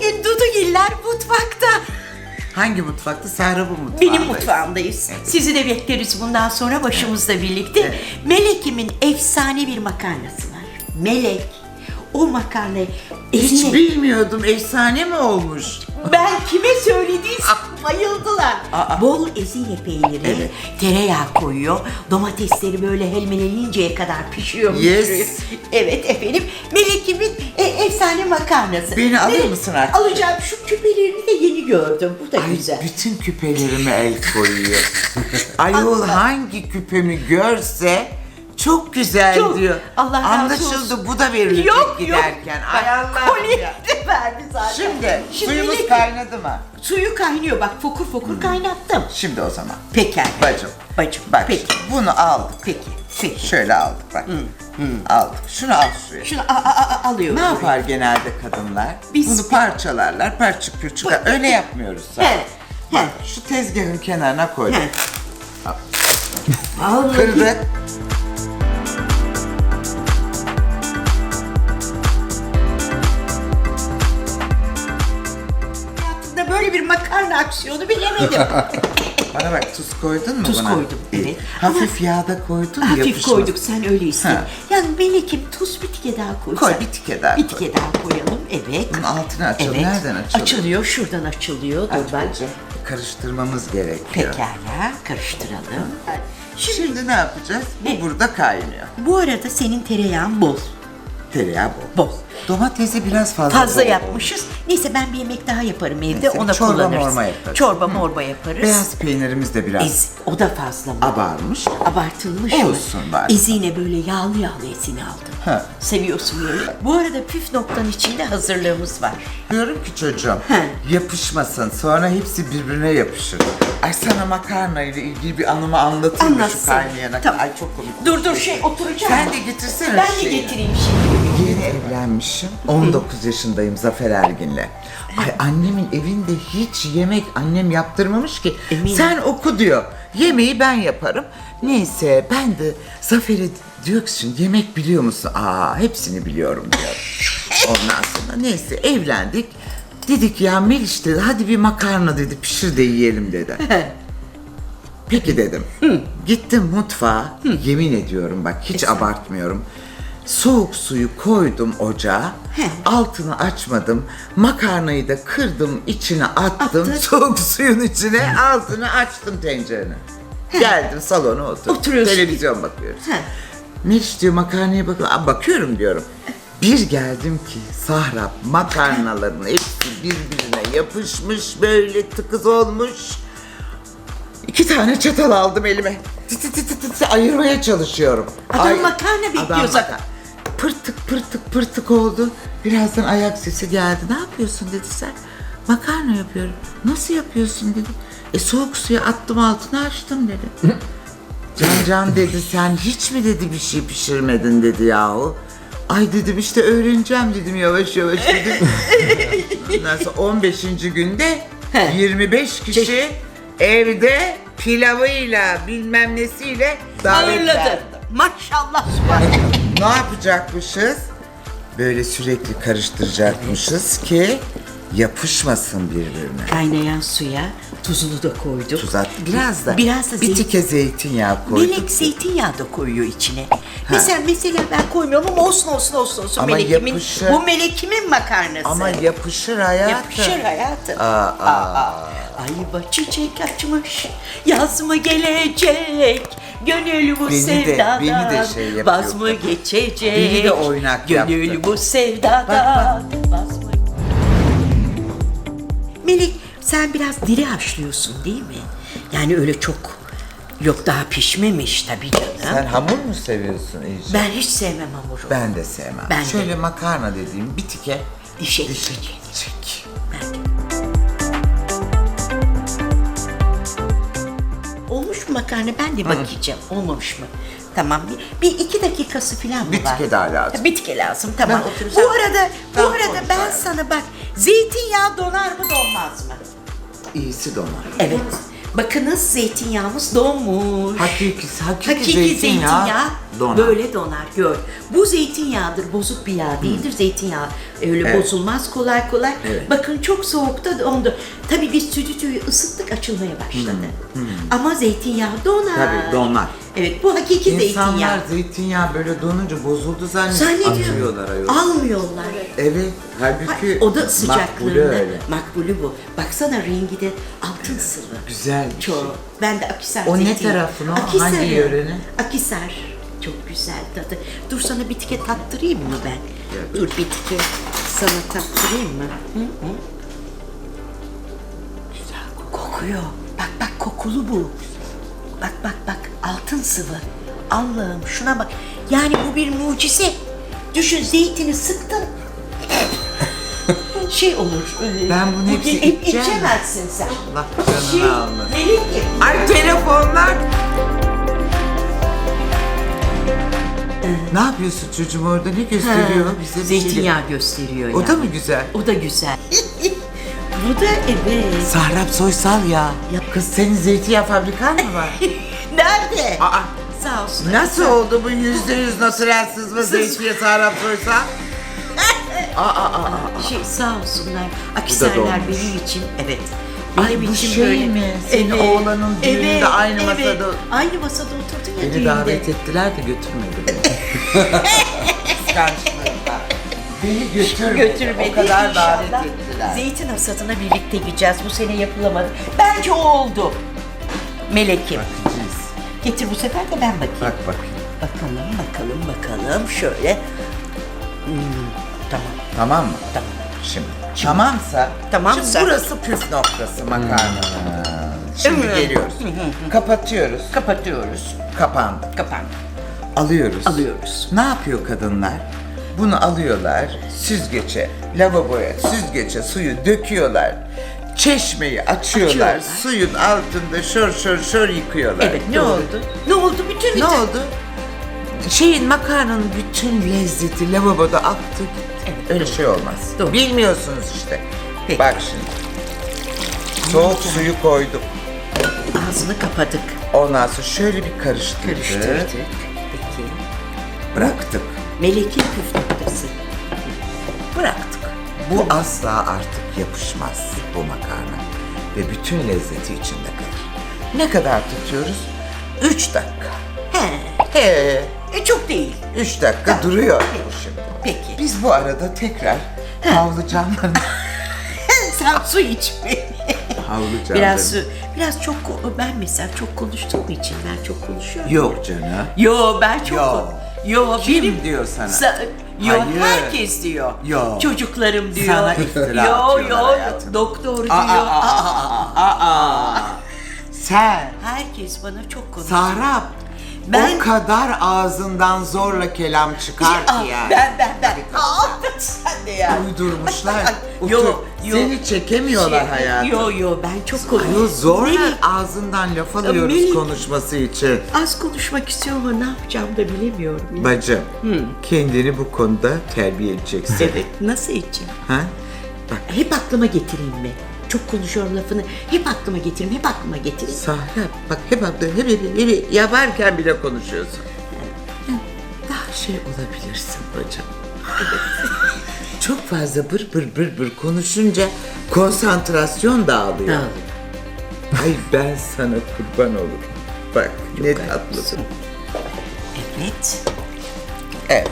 Bugün Dudugiller mutfakta. Hangi mutfakta? Bu mutfağında. Benim mutfağımdayız. Sizi de bekleriz bundan sonra başımızla birlikte. Melek'imin efsane bir makarnası var. Melek o makarnayı Hiç eline- bilmiyordum. Efsane mi olmuş? Ben kime söylediysem bayıldılar. Aa. Bol ezine peyniri, Evet. tereyağı koyuyor. Domatesleri böyle helmeleninceye kadar pişiyor. Yes. pişiriyor. Evet efendim. Melek'imin e, efsane makarnası. Beni alır mısın artık? Alacağım. Şu küpelerini de yeni gördüm. Bu da Ay güzel. bütün küpelerime el koyuyor. Ayol hangi küpemi görse çok güzel Çok. diyor. Allah razı Anlaşıldı olsun. bu da verilecek Yok giderken. yok. Ay Allah'ım Kolye ya. de verdi zaten. Şimdi, suyumuz Melek- kaynadı mı? Suyu kaynıyor bak fokur fokur kaynattım. Şimdi o zaman. Pekala. Bacım. Bacım. Bak Peki. bunu aldık. Peki. Peki. Şöyle aldık bak. Aldık. Şunu al suya. Şunu a- a- a- alıyorum. Ne yapar genelde kadınlar? Biz- Bunu parçalarlar, parçık pürçük. Öyle yapmıyoruz zaten. He, Bak şu tezgahın kenarına koy. He. Vallahi Kırdık. hayatımda böyle bir makarna aksiyonu bilemedim. Bana bak tuz koydun mu Tuz buna? koydum, evet. Hafif yağda koydun Hafif yapışmaz. koyduk sen öyle istedin. Ha. Yani Melek'im tuz bir tike daha koysan. Koy, bir tike daha Bir koy. tike daha koyalım evet. Bunun altını açalım. Evet. Nereden açılıyor? Açılıyor şuradan açılıyor. Dur Aç ben. bacım. Karıştırmamız gerekiyor. Pekala karıştıralım. Şimdi, ne yapacağız? Ne? Bu burada kaynıyor. Bu arada senin tereyağın bol. Tereyağı bol. Bol. Domatesi biraz fazla Fazla bol. yapmışız. Neyse ben bir yemek daha yaparım evde. Neyse, Ona çorba kullanırız. morma yaparız. Çorba morba yaparız. Beyaz peynirimiz de biraz Ez, o da fazla mı? abarmış. Abartılmış mı? Olsun bari. Ezine böyle yağlı yağlı ezine aldım. Ha. Seviyorsun böyle. Bu arada püf noktanın içinde hazırlığımız var. Diyorum ki çocuğum He. yapışmasın sonra hepsi birbirine yapışır. Ay sana makarna ile ilgili bir anımı anlatayım mı şu Anlatsın. kaynayana. Tamam. Ay çok komik. Dur dur şey oturacağım. Sen de getirsene Ben de şeyini. getireyim şimdi. Yeni evlenmişim. 19 yaşındayım Zafer Ergin'le. Ay annemin evinde hiç yemek annem yaptırmamış ki. Eminim. Sen oku diyor. Yemeği ben yaparım. Neyse ben de Zafer'e diyor ki şimdi yemek biliyor musun? Aa hepsini biliyorum diyor. Ondan sonra neyse evlendik. Dedik ya Meliş dedi hadi bir makarna dedi pişir de yiyelim dedi. Peki dedim. Gittim mutfağa. Yemin ediyorum bak hiç abartmıyorum. Soğuk suyu koydum ocağa. Altını açmadım. Makarnayı da kırdım içine attım. Attın. Soğuk suyun içine altını açtım tencerenin. Geldim salona oturdum. Oturuyorsun. Televizyon bakıyoruz. He. Meriç diyor makarnaya bakıyorum. Aa, bakıyorum diyorum. Bir geldim ki Sahra makarnaların hepsi birbirine yapışmış böyle tıkız olmuş. İki tane çatal aldım elime. Tı tı tı tı tı tı ayırmaya çalışıyorum. Adam makarna bekliyor zaten. Pırtık pırtık pırtık oldu. Birazdan ayak sesi geldi. Ne yapıyorsun dedi sen. Makarna yapıyorum. Nasıl yapıyorsun dedi. E soğuk suya attım altına açtım dedi. Can Can dedi sen hiç mi dedi bir şey pişirmedin dedi yahu. Ay dedim işte öğreneceğim dedim yavaş yavaş dedim. Ondan sonra 15. günde He. 25 kişi evde pilavıyla bilmem nesiyle davetler. Maşallah. Ne yapacakmışız? Böyle sürekli karıştıracakmışız ki yapışmasın birbirine. Kaynayan suya tuzunu da koyduk. Tuz at. Biraz da, Biraz da bir zeytin- tike zeytinyağı koyduk. Melek zeytinyağı da koyuyor içine. Mesela mesela ben koymuyorum ama olsun olsun olsun olsun. Ama melekimin, yapışır. bu melekimin makarnası. Ama yapışır hayatım. Yapışır hayatım. Aa, aa. Ayva çiçek açmış, yaz mı gelecek? Gönül bu Beni de- sevdadan beni de şey yapıyor. vaz mı geçecek? Beni de oynak Gönül yaptı. bu sevdadan vaz mı? Melek sen biraz diri haşlıyorsun değil mi? Yani öyle çok yok daha pişmemiş tabii canım. Sen hamur mu seviyorsun iyice? Ben hiç sevmem hamuru. Ben de sevmem. Ben de. Şöyle makarna dediğim bir tike Dişe dişe gidecek. çek. Mu makarna? Ben de bakacağım. Olmamış mı? Tamam. Bir, bir iki dakikası falan mı Bir var? tike daha lazım. Bir tike lazım. Tamam. Ben oturursam- Bu arada, bu Ben arada ben konuşayım. sana bak. Zeytinyağı donar mı donmaz mı? İyisi donar. Evet. Bakınız zeytinyağımız donmuş. Hakiki, hakiki, zeytinyağı donar. böyle donar gör. Bu zeytinyağıdır, bozuk bir yağ değildir. Zeytinyağı Öyle Evet. bozulmaz kolay kolay. Evet. Bakın çok soğukta dondu. Tabii biz stüdyoyu ısıttık açılmaya başladı. Ama zeytinyağı donar. Tabii, donar. Evet bu hakiki İnsanlar zeytinyağı. zeytinyağı böyle donunca bozuldu zannediyor. Zannediyor. Atıyorlar ayol. Almıyorlar. Evet. Halbuki Ay, Oda makbule sıcaklığında. öyle. Makbulü bu. Baksana rengi de altın sıvı. Güzel bir şey. Çok. Ben de Akisar O ne tarafın o? Akisar'ı. Hangi yörenin? Akisar. Çok güzel tadı. Dur sana bir tike tattırayım mı ben? Dur bir tike sana tattırayım mı? Hı hı. Güzel kokuyor. Bak bak kokulu bu. Bak bak bak altın sıvı. Allah'ım şuna bak. Yani bu bir mucize. Düşün zeytini sıktın. şey olur. e, Ben bunu hepsi bugün hep içeceğim. içemezsin sen. Allah canını Şey, almasın. Ay telefonlar. Ne yapıyorsun çocuğum orada ne gösteriyor bize bir şey? Zeytinyağı gösteriyor O yani. da mı güzel? O da güzel. Bu da evet. Sahrap Soysal ya. Ya- Kız senin zeytinyağı fabrikan mı var? Nerede? Aa, Sağ olsun. nasıl oldu bu yüzde yüz natürel sızma zeytinyağı Sahrap Soysal? Şey sağ olsunlar. Akisarlar benim için evet. Ay, Benim bu için şey mi? Senin oğlanın düğününde aynı masada- Aynı masada oturdun ya Beni düğünde. davet ettiler de götürmedi beni. Kıskançlığından. Beni götürmedi. Götürmedi. O kadar davet İnşallah ettiler. Zeytin hasadına birlikte gideceğiz. Bu sene yapılamadı. Bence o oldu. Melekim. Bakacağız. Getir bu sefer de ben bakayım. Bak bakayım. Bakalım, bakalım, bakalım. Şöyle. Hmm, tamam, Tamam mı? tamam. Şimdi. Tamamsa. Tamamsa. Şimdi burası püf noktası makarnanın. Şimdi Evet. geliyoruz. Kapatıyoruz. Kapatıyoruz. Kapandı. Kapandı. Alıyoruz. Alıyoruz. Ne yapıyor kadınlar? Bunu alıyorlar, süzgece, lavaboya, süzgece suyu döküyorlar. Çeşmeyi açıyorlar, Açıyorlar. suyun altında şör şör şör yıkıyorlar. Evet, ne doğru. oldu? Ne oldu? Bütün Ne bütün- oldu? Şeyin makarnanın bütün lezzeti lavaboda aktı gitti. Evet, Öyle doğru. şey olmaz. Doğru. Bilmiyorsunuz işte. Peki. Bak şimdi. Soğuk suyu koyduk. Ağzını kapadık. Ondan sonra şöyle bir karıştırdık. Karıştırdık. Bıraktık. Melekin püf noktası. Bıraktık. Bu asla artık yapışmaz bu makarna. Ve bütün lezzeti içinde kalır. Ne kadar tutuyoruz? 3 dakika. He. He, E çok değil. 3 dakika duruyor bu şimdi. Peki. Biz bu arada tekrar havlu camlarını... Sen su iç beni. havlu camlarını... Biraz su. Biraz çok ben mesela çok konuştuğum için ben çok konuşuyorum. Yok canım. Yo ben çok Yo. Yo Kim benim diyor sana? Sa- yo Hayır. herkes diyor. Yo. Çocuklarım diyor. Sana iftira yo atıyorlar yo hayatım. doktor diyor. Aa, aa, aa, aa, aa. Sen Herkes bana çok konuşuyor. Sahrap Ben- o kadar ağzından zorla kelam çıkar ki yani. Ben ben ben. Aa, sen de yani. Uydurmuşlar. Yo, yo. Seni çekemiyorlar Şey, hayatım. Yo yo ben çok konuşuyorum. zorla Melek, ağzından laf alıyoruz Melek. konuşması için. Az konuşmak istiyorum ama ne yapacağım da bilemiyorum. ya. Bacım, kendini bu konuda terbiye edeceksin. Evet. Nasıl edeceğim? Ha? Hep aklıma getireyim mi? Çok konuşuyorum lafını. Hep aklıma getireyim, hep aklıma getireyim. Sahrap, bak hep hep hep, hep, hep yaparken bile konuşuyorsun. Daha şey olabilirsin bacım. Çok fazla bır bır bır bır konuşunca konsantrasyon dağılıyor. Dağılıyor. Ay ben sana kurban olurum. Bak ne haklısın. tatlısın. Evet. Evet.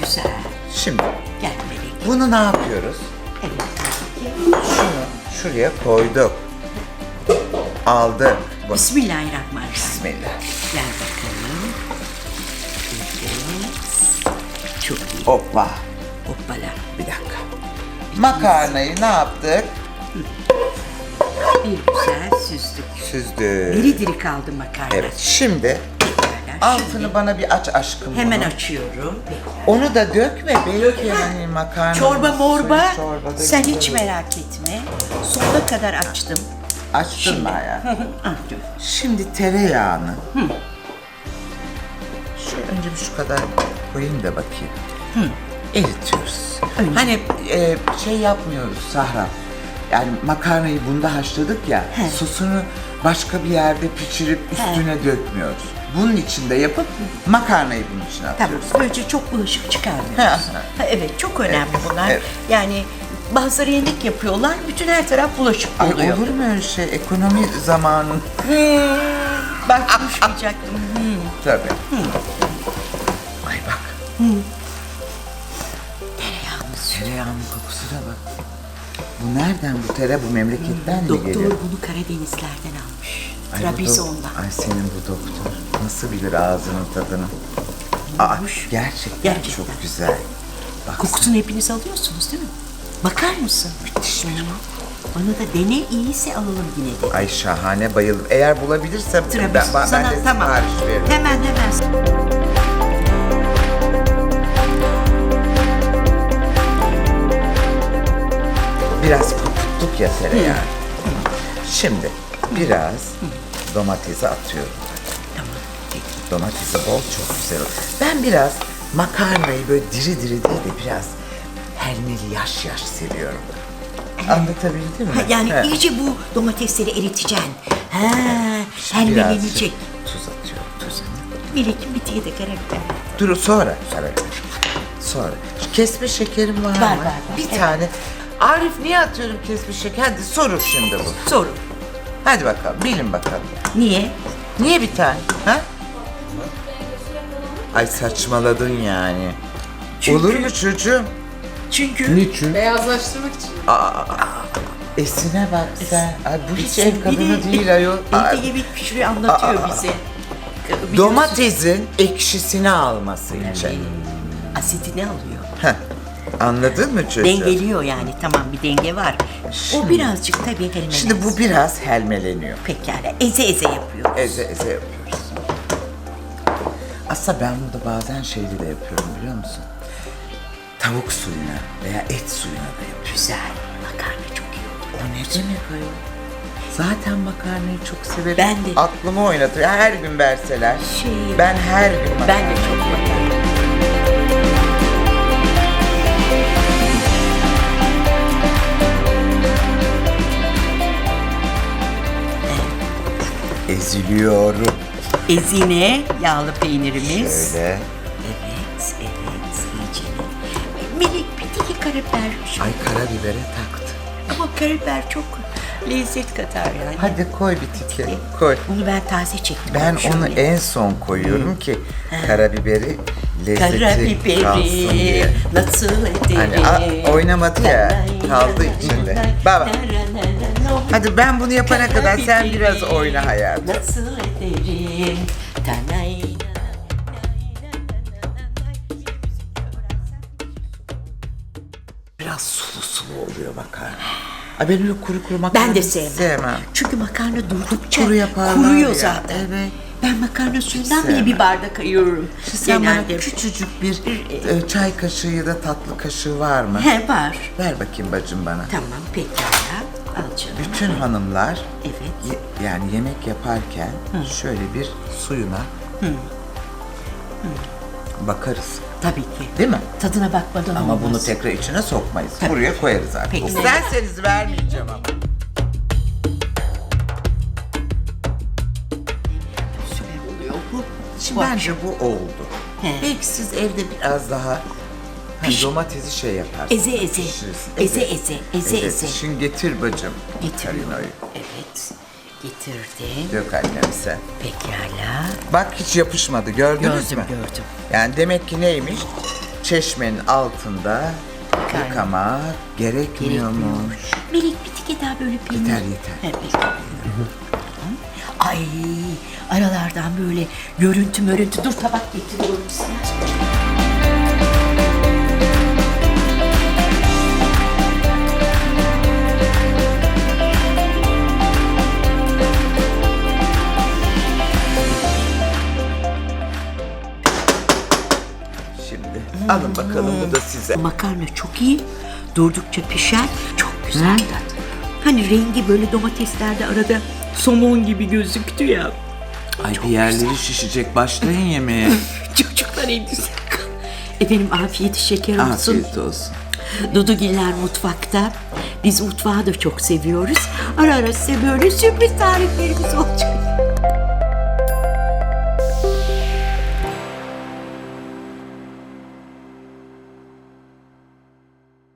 Güzel. Şimdi Gel Melek. bunu ne yapıyoruz? Evet. Şunu şuraya koyduk. Aldık. Bismillahirrahmanirrahim. Bismillah. Gel bakalım. Evet. Çok iyi. Hoppa. Hoppala. Bir dakika. Makarnayı ne yaptık? Bir güzel süzdük. Süzdük. Diri diri kaldı makarna. Evet. Şimdi Pekala, altını şimdi bana bir aç aşkım. Hemen bunu. açıyorum. Onu da dökme belki hani makarna. Çorba morba sen güzel hiç merak etme. Sonuna kadar açtım. Açtın mı hayatım? Ah, dur. Şimdi tereyağını. Şöyle önce bir şu kadar koyayım da bakayım. Eritiyoruz. Öyle. Hani e, şey yapmıyoruz Sahra. Yani makarnayı bunda haşladık ya. He. Sosunu başka bir yerde pişirip üstüne dökmüyoruz. Bunun içinde yapıp makarnayı bunun içine atıyoruz. Böylece çok bulaşık çıkarmıyoruz. Ha, evet çok önemli bunlar. evet. Yani bazıları yemek yapıyorlar. Bütün her taraf bulaşık Ay oluyor. olur mu öyle şey? Ekonomi zamanı. Hmm, bak konuşmayacaktım. Hmm. Tabii. Ay bak. Tereyağımız. Tereyağının kokusuna bak. Bu nereden bu tere? Bu memleketten mi Doktor geliyor? bunu Karadenizlerden almış. Ay bu dok- Trabzon'dan. Ay senin bu doktor. Nasıl bilir ağzının tadını? Aa, gerçekten, Gerçekten. çok güzel. Bak Kokusunu hepiniz alıyorsunuz değil mi? Bakar mısın? müthiş Bana da dene iyiyse alalım yine de. Ay şahane bayıldım. Eğer bulabilirsem ben, ben, ben Sana de tamam. sipariş veririm. Hemen hemen. Biraz kuruttuk ya tereyağı. Şimdi biraz domatesi atıyorum. Tamam. Domatesi bol çok güzel olur. Ben biraz makarnayı böyle diri diri değil de biraz helmeli yaş yaş seviyorum. Anlatabildim mi? Ha, yani He. iyice bu domatesleri eriteceksin. Ha, Birazcık helmelenecek. Tuz atıyorum tuzunu. Melek bir diye de karabiber. Dur sonra. Sonra. Sonra. Kesme şekerim var, Var, mı? var, var. Bir Evet. tane. Arif niye atıyorum kesme şeker? Hadi sorun şimdi bu. Sorun. Hadi bakalım bilin bakalım. Niye? Niye bir tane? Ha? Ay saçmaladın yani. Olur mu çocuğum? Çünkü Niçin? Beyazlaştırmak için. Esine bak sen. Ay bu hiç ev kadını de- değil ayol. Ay, yemek pişiriyor anlatıyor bize. Biliyorsun, Domatesin ekşisini alması için. Asitini alıyor. Heh. Anladın mı çocuğum? Dengeliyor yani tamam bir denge var. O birazcık tabii helmelensin. Şimdi bu biraz helmeleniyor. Pekala eze eze yapıyor. Eze eze yapıyoruz. Aslında ben burada bazen şeyli de yapıyorum biliyor musun? Tavuk suyuna veya et suyuna da yapıyorum. Güzel. Makarna çok iyi olur. O ne demek ayol? Zaten makarnayı çok severim. Ben de. Aklımı oynatır. Her gün verseler. Şey- Ben her gün makarna. Ben de çok makarna. eziliyorum. Ezine yağlı peynirimiz. Şöyle. Karabiber. Ay karabibere taktı. Ama karabiber çok lezzet katar yani. Hadi koy bir tike. Koy. Bunu ben taze çektim. Ben Şöyle. onu en son koyuyorum ki karabiberi lezzeti kalsın Karabiberi diye. nasıl ederim? Hani a- oynamadı ya, kaldı içinde. Baba. Hadi ben bunu yapana kadar sen biraz oyna hayatım. Nasıl ederim? Makarna. Ay ben öyle kuru kuru makarna Ben de hiç sevmem. Çünkü makarna durdukça Kuru yaparlar kuruyor ya, zaten. evet. Ben makarna suyundan bile sevmem. bir bardak ayırıyorum. Sen Genelde. bana küçücük bir e, çay kaşığı ya da tatlı kaşığı var mı? He var. Ver bakayım bacım bana. Tamam pekala. Al canım. Bütün hanımlar Evet. ye- yani yemek yaparken şöyle bir suyuna bakarız. Tabii ki. Değil mi? Tadına bakmadan Ama olmaz. bunu tekrar içine sokmayız. Tabii. Buraya koyarız artık. Peki. İsterseniz vermeyeceğim ama. Süper oluyor bu. Şimdi Bu bence bu oldu. He. Belki siz evde biraz daha hani Piş- domatesi şey yaparsınız. Eze eze. pişirirsin. Eze eze. Eze eze. Şimdi getir bacım. Getiriyorum. Karinoyu. Evet. Getirdim. Dök annem sen. Pekala. Bak hiç yapışmadı gördünüz Gördüm mü? gördüm. Yani demek ki neymiş? Çeşmenin altında Yıkar. yıkama gerekmiyormuş. Melek bir tike daha böyle peynir. Yeter, yeter. Ay aralardan böyle görüntü mörüntü. Dur tabak getiriyorum sana. Alın bakalım bu da size. Makarna çok iyi. Durdukça pişer. Çok güzel tat. Hani rengi böyle domateslerde arada somon gibi gözüktü ya. Ay bir yerleri şişecek başlayın yemeğe. Çocuklar elinize Efendim afiyet şeker olsun. Afiyet olsun. Dudugiller mutfakta. Biz mutfağı da çok seviyoruz. Ara ara size böyle sürpriz tariflerimiz olacak.